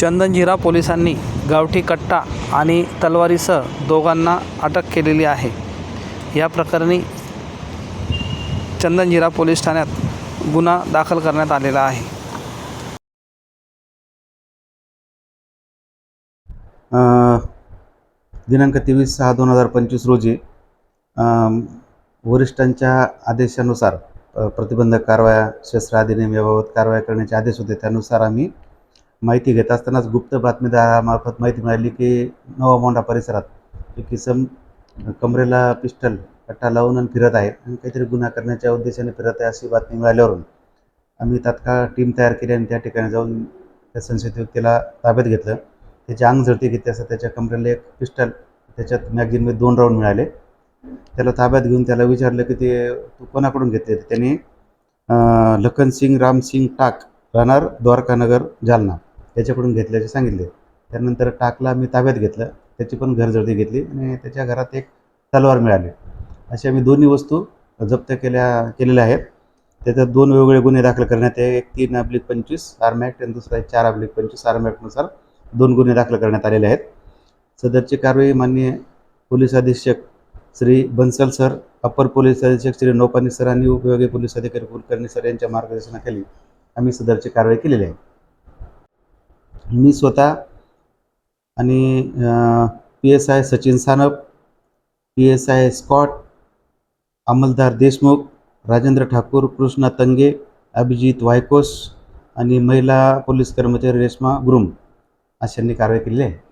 चंदनजिरा पोलिसांनी गावठी कट्टा आणि तलवारीसह दोघांना अटक केलेली आहे. या प्रकरणी चंदनजिरा पोलीस ठाण्यात गुन्हा दाखल करण्यात आलेला आहे. दिनांक तेवीस सहा दोन हजार पंचवीस रोजी वरिष्ठांच्या आदेशानुसार प्रतिबंधक कारवाया शस्त्र अधिनियम याबाबत कारवाया करण्याचे आदेश होते. त्यानुसार आम्ही माहिती घेत असतानाच गुप्त बातमीदारामार्फत माहिती मिळाली की नवामोंडा परिसरात एक किसम कमरेला पिस्टल कट्टा लावून आणि फिरत आहे आणि काहीतरी गुन्हा करण्याच्या उद्देशाने फिरत आहे अशी बातमी मिळाल्यावरून आम्ही तात्काळ टीम तयार केली आणि त्या ठिकाणी जाऊन त्या संशयित व्यक्तीला ताब्यात घेतलं. त्याची अंग झडती घेतली असता त्याच्या कमरेला एक पिस्टल त्याच्यात मॅगझिनमध्ये दोन राऊंड मिळाले. त्याला ताब्यात घेऊन त्याला विचारलं की ते तू कोणाकडून घेतले? त्याने लखन सिंग राम सिंग टाक राहणार द्वारकानगर जालना. त्याच्याकडून घेतल्याचे सांगितले. त्यानंतर टाकला मी ताब्यात घेतलं. त्याची पण घरजडती घेतली आणि त्याच्या घरात एक तलवार मिळाली. अशा मी दोन्ही वस्तू जप्त केल्या केलेल्या आहेत. त्याच्यात दोन वेगवेगळे गुन्हे दाखल करण्यात आहे एक तीन अब्लिक पंचवीस आर्म ॲक्ट आणि दुसरा एक चार अब्लिक पंचवीस आर्म ॲक्टनुसार दोन गुन्हे दाखल करण्यात आलेले आहेत. सदरची कारवाई माननीय पोलीस अधीक्षक Shri Bansal sir upper police अधीक्षक श्री नौपानी सर आणि उपयोगी पोलीस अधिकारी कुलकर्णी सर यांच्या मार्गदर्शनाखाली आम्ही सदरची कारवाई केलेली आहे. मी स्वतः आणि P S I Sachin Sanap P S I Scott अंमलदार देशमुख राजेंद्र ठाकूर कृष्णा तंगे अभिजित वायकोस आणि महिला पोलीस कर्मचारी रेश्मा गुरुम अशांनी कारवाई केलेली आहे.